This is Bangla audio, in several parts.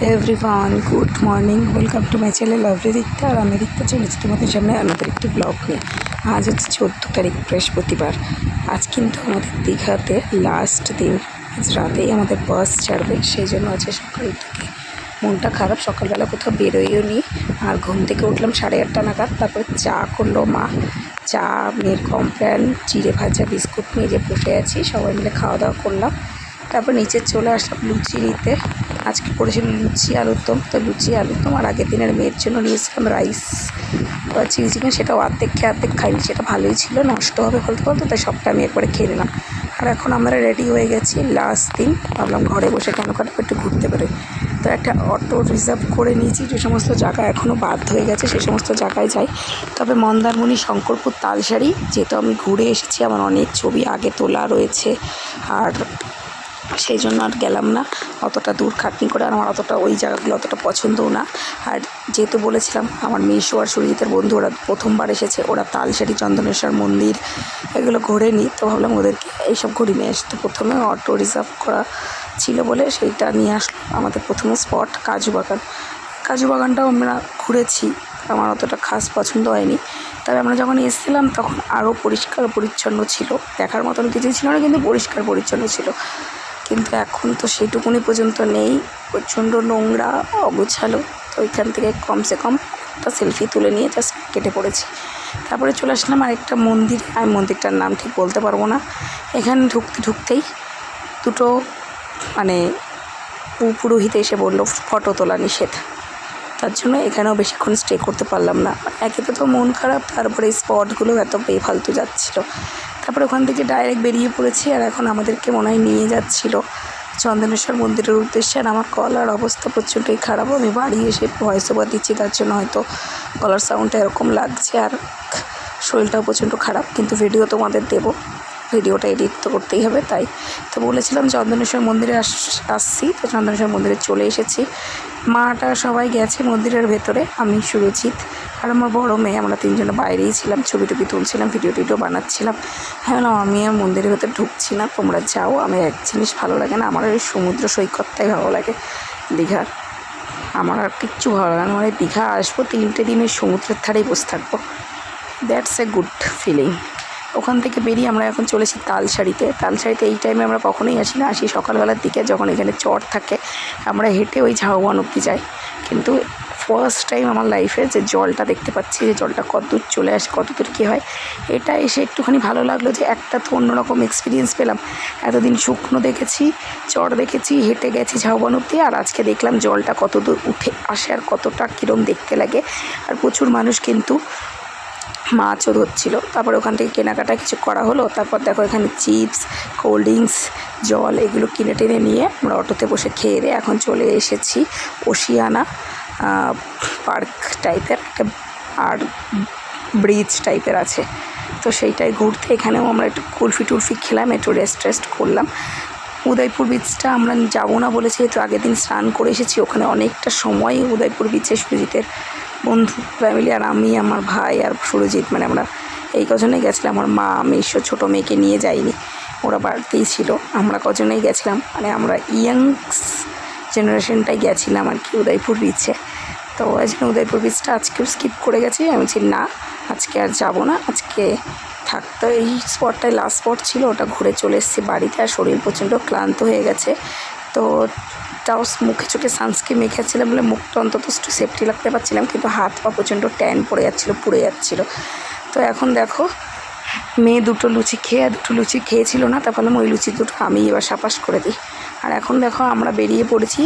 Everyone good morning welcome to my channel lovely দিকটা আর আমি দিকটা চলেছি তোমাদের সামনে আমাদের একটি ব্লগ নিয়ে। আজ হচ্ছে চোদ্দ তারিখ, বৃহস্পতিবার। আজ কিন্তু আমাদের দীঘাতে লাস্ট দিন। আজ রাতেই আমাদের বাস ছাড়বে, সেই জন্য আছে সকাল থেকে মনটা খারাপ। সকালবেলা কোথাও বেরোইও নি। আর ঘুম থেকে উঠলাম সাড়ে আটটা নাগাদ। তারপর চা করল মা। চা, মেয়ের কমপ্ল্যান চিড়ে ভাজা বিস্কুট নিয়ে যে বসে আছি, সবাই মিলে খাওয়া দাওয়া করলাম। তারপর নিচে চলে আসলাম লুচি নিতে। আজকে করেছিল লুচি আলুর দম। তো লুচি আলুর দম আর আগের দিনের মেয়ের জন্য নিয়েছিলাম রাইস। বা চিলি চিকেন সেটাও অর্ধেক খেয়ে অর্ধেক খাইনি, সেটা ভালোই ছিল, নষ্ট হবে বলতে বলতে, তাই সবটা আমি একবারে খেয়ে নিলাম। আর এখন আমরা রেডি হয়ে গেছি লাস্ট দিন। ভাবলাম ঘরে বসে কেন কাটা একটু ঘুরতে বেরোই। তো একটা অটো রিজার্ভ করে নিয়েছি, যে সমস্ত জায়গা এখনও বাদ হয়ে গেছে, সে সমস্ত জায়গায় যাই। তবে মন্দারমণি, শঙ্করপুর তালসারি যেহেতু আমি ঘুরে এসেছি, আমার অনেক ছবি আগে তোলা রয়েছে। আর সেই জন্য আর গেলাম না। অতটা দূর খাটনি করে আর আমার অতটা ওই জায়গাগুলো অতটা পছন্দও না। আর যেহেতু বলেছিলাম, আমার মেশো আর সুরজিতের বন্ধু, ওরা প্রথমবার এসেছে, ওরা তালসারি চন্দনেশ্বর মন্দির এগুলো ঘোরে নি তো ভাবলাম ওদেরকে এইসব ঘুরি নিয়ে আসতে প্রথমে অটো রিজার্ভ করা ছিল বলে সেইটা নিয়ে আসলো আমাদের প্রথমে স্পট, কাজু বাগান। কাজু বাগানটাও আমরা ঘুরেছি, আমার অতটা খাস পছন্দ হয়নি। তবে আমরা যখন এসেছিলাম তখন আরও পরিষ্কার পরিচ্ছন্ন ছিল। দেখার মতন কিছুই ছিল না, কিন্তু পরিষ্কার পরিচ্ছন্ন ছিল। কিন্তু এখন তো সেইটুকুনি পর্যন্ত নেই। প্রচণ্ড নোংরা, অগোছালো। তো ওইখান থেকে কমসে কম একটা সেলফি তুলে নিয়ে জাস্ট কেটে পড়েছি। তারপরে চলে আসলাম আরেকটা মন্দির। আমি মন্দিরটার নাম ঠিক বলতে পারব না। এখানে ঢুকতে ঢুকতেই দুটো মানে পুরোহিত এসে বলল, ফটো তোলা নিষেধ। তার জন্য এখানেও বেশিক্ষণ স্টে করতে পারলাম না। একে তো মন খারাপ, তারপরে স্পটগুলো এত বেফালতু যাচ্ছিল। তারপরে ওখান থেকে ডাইরেক্ট বেরিয়ে পড়েছি আর এখন আমাদেরকে মনে হয় নিয়ে যাচ্ছিল। চন্দনেশ্বর মন্দিরের উদ্দেশ্যে আর আমার কলার অবস্থা প্রচণ্ডই খারাপ। আমি বাড়ি এসে ভয়েস ওভার দিচ্ছি, তার জন্য হয়তো কলার সাউন্ডটা এরকম লাগছে আর শরীরটাও প্রচণ্ড খারাপ। কিন্তু ভিডিও তোমাদের দেবো। ভিডিওটা এডিট তো করতেই হবে, তাই তো বলেছিলাম চন্দনেশ্বর মন্দিরে আস, আসছি, তো চন্দনেশ্বর মন্দিরে চলে এসেছি। মাটা সবাই গেছে মন্দিরের ভেতরে, আমি সুরজিৎ আর আমার বড় মেয়ে, আমরা তিনজনে বাইরেই ছিলাম, ছবি টবি তুলছিলাম, ভিডিও টিডিও বানাচ্ছিলাম। হ্যাঁ আমি আর মন্দিরের ভেতরে ঢুকছি না, তোমরা যাও, আমি এক জিনিস ভালো লাগে না, আমার ওই সমুদ্র সৈকতটাই ভালো লাগে দীঘার। আমার আর কিচ্ছু ভালো লাগে না মানে দীঘা আসব, তিনটে দিন ওই সমুদ্রের ধারেই বসে থাকব। দ্যাটস এ গুড ফিলিং ওখান থেকে বেরিয়ে আমরা এখন চলেছি তালসারিতে তালসারিতে এই টাইমে আমরা কখনোই আসি না। আসি সকালবেলার দিকে যখন এখানে চর থাকে, আমরা হেঁটে ওই ঝাউবন অব্দি যাই। কিন্তু ফার্স্ট টাইম আমার লাইফে যে জলটা দেখতে পাচ্ছি, যে জলটা কতদূর চলে আসে কতদূর কী হয়, এটা এসে একটুখানি ভালো লাগল যে একটা তো অন্যরকম এক্সপিরিয়েন্স পেলাম। এতদিন শুকনো দেখেছি, চর দেখেছি, হেঁটে গেছি ঝাউবন অব্দি, আর আজকে দেখলাম জলটা কতদূর উঠে আসে আর কতটা কীরম দেখতে লাগে। আর প্রচুর মানুষ কিন্তু মাছও ধরছিল তারপর ওখান থেকে কেনাকাটা কিছু করা হলো। তারপর দেখো এখানে চিপস, কোল্ড ড্রিঙ্কস, জল এগুলো কিনে টেনে নিয়ে আমরা অটোতে বসে খেয়ে দিয়ে এখন চলে এসেছি ওশিয়ানা পার্ক টাইপের একটা আর ব্রিজ টাইপের আছে। তো সেইটাই ঘুরতে এখানেও আমরা একটু কুলফি টুলফি খেলাম, একটু রেস্ট টেস্ট করলাম। উদয়পুর বিচটা আমরা যাব না বলেছি যেহেতু আগের দিন স্নান করে এসেছি। ওখানে অনেকটা সময় উদয়পুর বিচে সুরজিতের বন্ধু ফ্যামিলি আর আমি, আমার ভাই আর সুরজিৎ মানে আমরা এই কজনেই গেছিলাম। আমার মা, আমি, ঈশ্বর ছোটো মেয়েকে নিয়ে যাইনি। ওরা বাড়িতেই ছিল। আমরা কজনেই গেছিলাম। মানে আমরা ইয়াংস জেনারেশনটাই গেছিলাম আর কি, উদয়পুর বিচে তো ওই জন্য উদয়পুর বিচটা আজকেও স্কিপ করে গেছি। আমি বলছি, না, আজকে আর যাব না। আজকে থাকতো এই স্পটটাই লাস্ট স্পট ছিল। ওটা ঘুরে চলে এসেছি বাড়িতে আর শরীর প্রচণ্ড ক্লান্ত হয়ে গেছে। তো তাও মুখে চোখে সানস্ক্রিন মেখেছিলাম বলে মুখটা অন্তত একটু সেফটি রাখতে পারছিলাম, কিন্তু হাত পা প্রচণ্ড ট্যান পড়ে যাচ্ছিল, পুড়ে যাচ্ছিল। তো এখন দেখো, মেয়ে দুটো লুচি খেয়ে আর দুটো লুচি খেয়েছিল না, তা বললাম ওই লুচি দুটো আমি এবার সাপাস করে দিই। আর এখন দেখো আমরা বেরিয়ে পড়েছি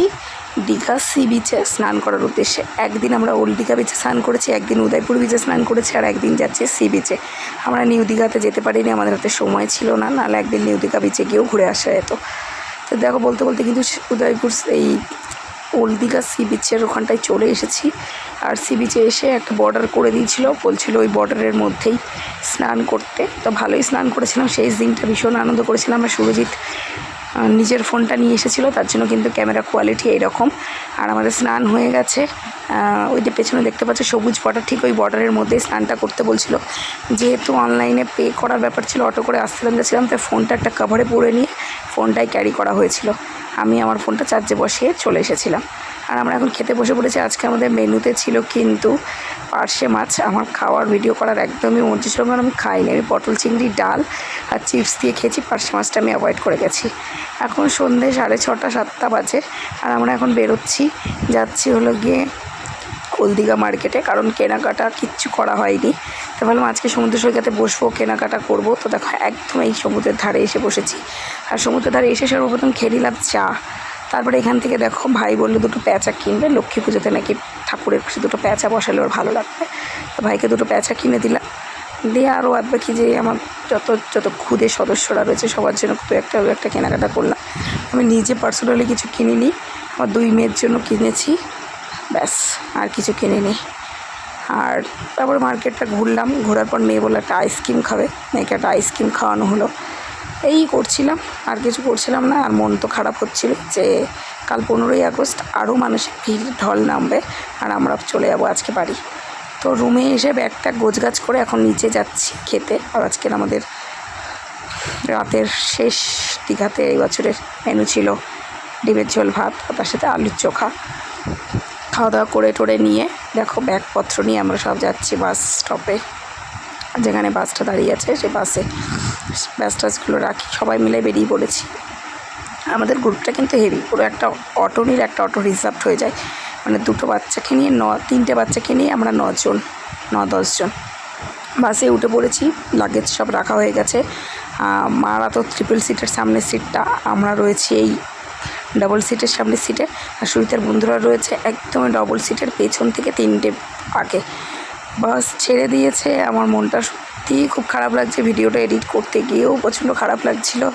দীঘা সি বিচে স্নান করার উদ্দেশ্যে। একদিন আমরা ওল্ড দীঘা বিচে স্নান করেছি, একদিন উদয়পুর বিচে স্নান করেছি, আর একদিন যাচ্ছে সি বিচে আমরা নিউ দীঘাতে যেতে পারিনি, আমাদের হাতে সময় ছিল না, নাহলে একদিন নিউ দীঘা বিচে গিয়েও ঘুরে আসা যেত। তো দেখো, বলতে বলতে কিন্তু উদয়পুর এই ওল্ড দীঘা সি বিচের ওখানটায় চলে এসেছি। আর সি বিচে এসে একটা বর্ডার করে দিয়েছিল, বলছিল ওই বর্ডারের মধ্যেই স্নান করতে। তো ভালোই স্নান করেছিলাম, সেই দিনটা ভীষণ আনন্দ করেছিলাম। আর সুরজিৎ নিজের ফোনটা নিয়ে এসেছিল, তার জন্য কিন্তু ক্যামেরা কোয়ালিটি এইরকম। আর আমাদের স্নান হয়ে গেছে। ওই যে পেছনে দেখতে পাচ্ছ সবুজ বর্ডার ঠিক ওই বর্ডারের মধ্যেই স্নানটা করতে বলছিল। যেহেতু অনলাইনে পে করার ব্যাপার ছিল অটো করে আসছিলাম গেছিলাম তাই ফোনটা একটা কাভারে পরে নিয়ে ফোনটাই ক্যারি করা হয়েছিল। আমি আমার ফোনটা চার্জে বসিয়ে চলে এসেছিলাম। আর আমরা এখন খেতে বসে পড়েছি, আজকে আমাদের মেনুতে ছিল কিন্তু পার্শে মাছ। আমার খাওয়ার ভিডিও করার একদমই মর্জি ছিল, কারণ আমি খাইনি। আমি পটল, চিংড়ি, ডাল আর চিপস দিয়ে খেয়েছি, পার্শে মাছটা আমি অ্যাভয়েড করে গেছি। এখন সন্ধে সাড়ে ছটা, সাতটা বাজে। আর আমরা এখন বেরোচ্ছি। যাচ্ছি হলো গিয়ে হলদিঘা মার্কেটে, কারণ কেনাকাটা কিচ্ছু করা হয়নি। তো ভাবলাম আজকে সমুদ্র সৈকতে বসবো, কেনাকাটা করব। তো দেখো, একদম এই সমুদ্রের ধারে এসে বসেছি। আর সমুদ্রের ধারে এসে সর্বপ্রথম খেয়ে নিলাম চা। তারপরে এখান থেকে দেখো, ভাই বলল দুটো প্যাঁচা কিনবে, লক্ষ্মী পুজোতে নাকি ঠাকুরের কাছে দুটো প্যাঁচা বসালে ওর ভালো লাগবে। তো ভাইকে দুটো প্যাঁচা কিনে দিলাম। দিয়ে আরও বাদ বাকি যে আমার যত যত খুদে সদস্যরা রয়েছে, সবার জন্য খুব একটা একটা কেনাকাটা করলাম। আমি নিজে পার্সোনালি কিছু কিনিনি, আমার দুই মেয়ের জন্য কিনেছি। ব্যাস, আর কিছু কিনে কিনিনি। আর তারপর মার্কেটটা ঘুরলাম, ঘোরার পর মেয়ে বলল, একটা আইসক্রিম খাবে। মেয়েকে একটা আইসক্রিম খাওয়ানো হলো। এই করছিলাম, আর কিছু করছিলাম না, আর মন তো খারাপ হচ্ছিল যে কাল পনেরোই আগস্ট আরও মানুষের ভিড়, ঢল নামবে, আর আমরা চলে যাব আজকে বাড়ি। তো রুমে এসে ব্যাগটা গোছগাছ করে এখন নিচে যাচ্ছি খেতে। আর আজকের আমাদের রাতের শেষ দীঘাতে এই বছরের মেনু ছিল ডিমের ঝোল ভাত তার সাথে আলুর চোখা। খাওয়া দাওয়া করে টোরে নিয়ে দেখো ব্যাগপত্র নিয়ে আমরা সব যাচ্ছি বাস স্টপে যেখানে বাসটা দাঁড়িয়ে আছে, সেই বাসে ব্যাস টাসগুলো রাখি, সবাই মিলে বেরিয়ে পড়েছি। আমাদের গ্রুপটা কিন্তু হেভি পুরো একটা অটো নিয়ে একটা অটো রিজার্ভ হয়ে যায়। মানে দুটো বাচ্চাকে নিয়ে ন, তিনটে বাচ্চাকে নিয়ে আমরা নজন ন দশজন বাসে উঠে পড়েছি লাগেজ সব রাখা হয়ে গেছে। মারা তো ট্রিপল সিটের সামনের সিটটা আমরা রয়েছি এই ডবল সিটের সামনের সিটে আর সুরিতার বন্ধুরা রয়েছে একদমই ডবল সিটের পেছন থেকে তিনটে আগে বাস ছেড়ে দিয়েছে। আমার মনটা সত্যিই খুব খারাপ লাগছে। ভিডিওটা এডিট করতে গিয়েও প্রচণ্ড খারাপ লাগছিল।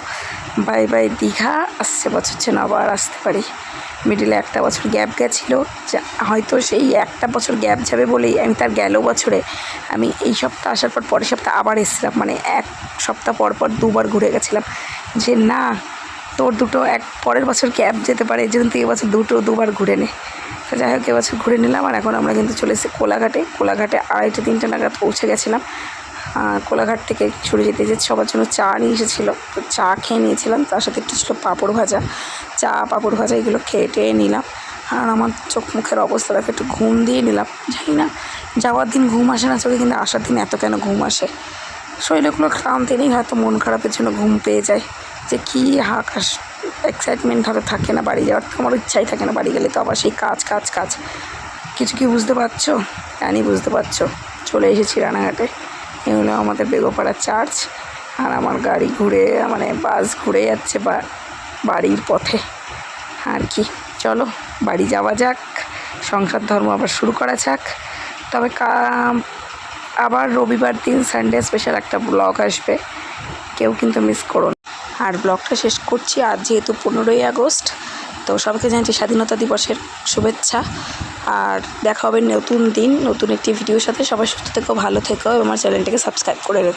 Bye bye, Digha. আসছে বছর যেন আবার আসতে পারি। মিডিলে একটা বছর গ্যাপ গেছিল। হয়তো সেই একটা বছর গ্যাপ যাবে বলেই আমি তার গেল বছরে। আমি এই সপ্তাহ আসার পর পরের সপ্তাহ আবার এসেছিলাম। মানে এক সপ্তাহ পর পর দুবার ঘুরে গেছিলাম। যে না তোর দুটো এক পরের বছর ক্যাব যেতে পারে, এই জন্য এবছর দুটো, দুবার ঘুরে নে। তো যাই হোক এবছর ঘুরে নিলাম আর এখন আমরা কিন্তু চলে এসেছি কোলাঘাটে। কোলাঘাটে আড়াইটে, তিনটে নাগাদ পৌঁছে গেছিলাম। কোলাঘাট থেকে ছুটে যেতে যেতে সবার জন্য চা নিয়ে এসেছিল। তো চা খেয়ে নিয়েছিলাম, তার সাথে একটু ছিল পাঁপড় ভাজা। চা, পাঁপড় ভাজা এগুলো খেয়ে টেয়ে নিলাম। আর আমার চোখ মুখের অবস্থা দেখে একটু ঘুম দিয়ে নিলাম। জানি না, যাওয়ার দিন ঘুম আসে না, চোখে কিন্তু আসার দিন এত কেন ঘুম আসে? শরীরগুলো ক্লান্তি নেই, হয়তো মন খারাপের জন্য ঘুম পেয়ে যায়। যে কী হাকাশ এক্সাইটমেন্ট হয়তো থাকে না বাড়ি যাওয়ার। আমার ইচ্ছাই থাকে না বাড়ি গেলে, তো আবার সেই কাজ কাজ কাজ। কিছু কি বুঝতে পারছ? জানি বুঝতে পারছ। চলে এসেছি রানাঘাটে। এই হলো আমাদের বেগোপাড়া চার্চ আর আমার গাড়ি ঘুরে মানে বাস ঘুরে যাচ্ছে বা, বাড়ির পথে। আর কি, চলো, বাড়ি যাওয়া যাক। সংসার ধর্ম আবার শুরু করা যাক। তবে আবার রবিবার দিন সানডে স্পেশাল একটা ব্লগ আসবে। কেউ কিন্তু মিস করো। আর ব্লগটা শেষ করছি। আর যেহেতু পনেরোই আগস্ট, তো সবাইকে জানাচ্ছি স্বাধীনতা দিবসের শুভেচ্ছা। আর দেখা হবে নতুন দিন, নতুন একটি ভিডিওর সাথে। সবাই সুস্থ থেকো, ভালো থেকো আমার চ্যানেলটাকে সাবস্ক্রাইব করে রেখো।